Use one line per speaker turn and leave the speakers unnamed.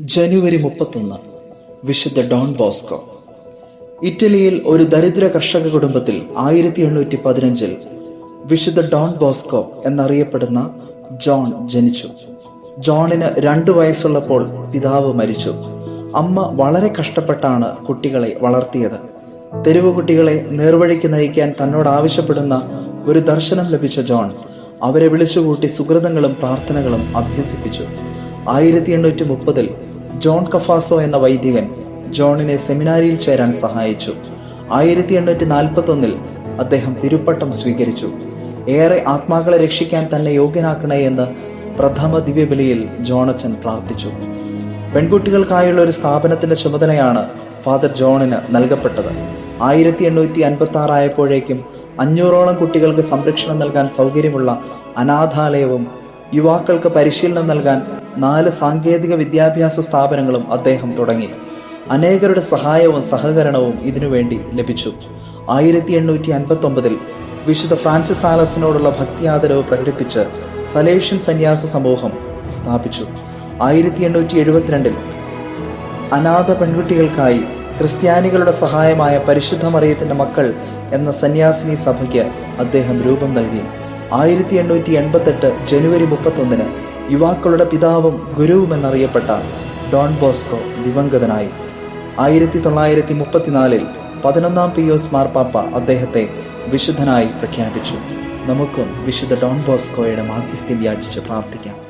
ജനുവരി മുപ്പത്തൊന്ന് വിശുദ്ധ Don Bosco. ഇറ്റലിയിൽ ഒരു ദരിദ്ര കർഷക കുടുംബത്തിൽ ആയിരത്തി എണ്ണൂറ്റി പതിനഞ്ചിൽ വിശുദ്ധ ഡോൺ ബോസ്കോ എന്നറിയപ്പെടുന്ന ജോൺ ജനിച്ചു. ജോണിന് രണ്ടു വയസ്സുള്ളപ്പോൾ പിതാവ് മരിച്ചു. അമ്മ വളരെ കഷ്ടപ്പെട്ടാണ് കുട്ടികളെ വളർത്തിയത്. തെരുവ് കുട്ടികളെ നേർവഴിക്ക് നയിക്കാൻ തന്നോട് ആവശ്യപ്പെടുന്ന ഒരു ദർശനം ലഭിച്ച ജോൺ അവരെ വിളിച്ചുകൂട്ടി സുഹൃതങ്ങളും പ്രാർത്ഥനകളും അഭ്യസിപ്പിച്ചു. ആയിരത്തി എണ്ണൂറ്റി മുപ്പതിൽ ജോൺ കഫാസോ എന്ന വൈദികൻ ജോണിനെ സെമിനാരിയിൽ ചേരാൻ സഹായിച്ചു. ആയിരത്തി എണ്ണൂറ്റി നാൽപ്പത്തി ഒന്നിൽ അദ്ദേഹം തിരുപ്പട്ടം സ്വീകരിച്ചു. ഏറെ ആത്മാക്കളെ രക്ഷിക്കാൻ തന്നെ യോഗ്യനാക്കണേ എന്ന് പ്രഥമ ദിവ്യബലിയിൽ ജോണച്ചൻ പ്രാർത്ഥിച്ചു. പെൺകുട്ടികൾക്കായുള്ള ഒരു സ്ഥാപനത്തിന്റെ ചുമതലയാണ് ഫാദർ ജോണിന് നൽകപ്പെട്ടത്. ആയിരത്തി എണ്ണൂറ്റി അൻപത്തി ആറായപ്പോഴേക്കും അഞ്ഞൂറോളം കുട്ടികൾക്ക് സംരക്ഷണം നൽകാൻ സൗകര്യമുള്ള അനാഥാലയവും യുവാക്കൾക്ക് പരിശീലനം നൽകാൻ നാല് സാങ്കേതിക വിദ്യാഭ്യാസ സ്ഥാപനങ്ങളും അദ്ദേഹം തുടങ്ങി. അനേകരുടെ സഹായവും സഹകരണവും ഇതിനുവേണ്ടി ലഭിച്ചു. ആയിരത്തി എണ്ണൂറ്റി അൻപത്തി ഒമ്പതിൽ വിശുദ്ധ ഫ്രാൻസിസ് ആലസിനോടുള്ള ഭക്തിയാദരവ് പ്രകടിപ്പിച്ച് സലേഷ്യൻ സന്യാസ സമൂഹം സ്ഥാപിച്ചു. ആയിരത്തി എണ്ണൂറ്റി എഴുപത്തിരണ്ടിൽ അനാഥ പെൺകുട്ടികൾക്കായി ക്രിസ്ത്യാനികളുടെ സഹായമായ പരിശുദ്ധ മറിയത്തിന്റെ മക്കൾ എന്ന സന്യാസിനി സഭയ്ക്ക് അദ്ദേഹം രൂപം നൽകി. ആയിരത്തി എണ്ണൂറ്റി എൺപത്തെട്ട് ജനുവരി മുപ്പത്തൊന്നിന് യുവാക്കളുടെ പിതാവും ഗുരുവും എന്നറിയപ്പെട്ട ഡോൺ ബോസ്കോ ദിവംഗതനായി. ആയിരത്തി തൊള്ളായിരത്തി മുപ്പത്തിനാലിൽ പതിനൊന്നാം പിയോസ് മാർപ്പാപ്പ അദ്ദേഹത്തെ വിശുദ്ധനായി പ്രഖ്യാപിച്ചു. നമുക്കും വിശുദ്ധ ഡോൺ ബോസ്കോയുടെ മാധ്യസ്ഥ്യം യാചിച്ച് പ്രാർത്ഥിക്കാം.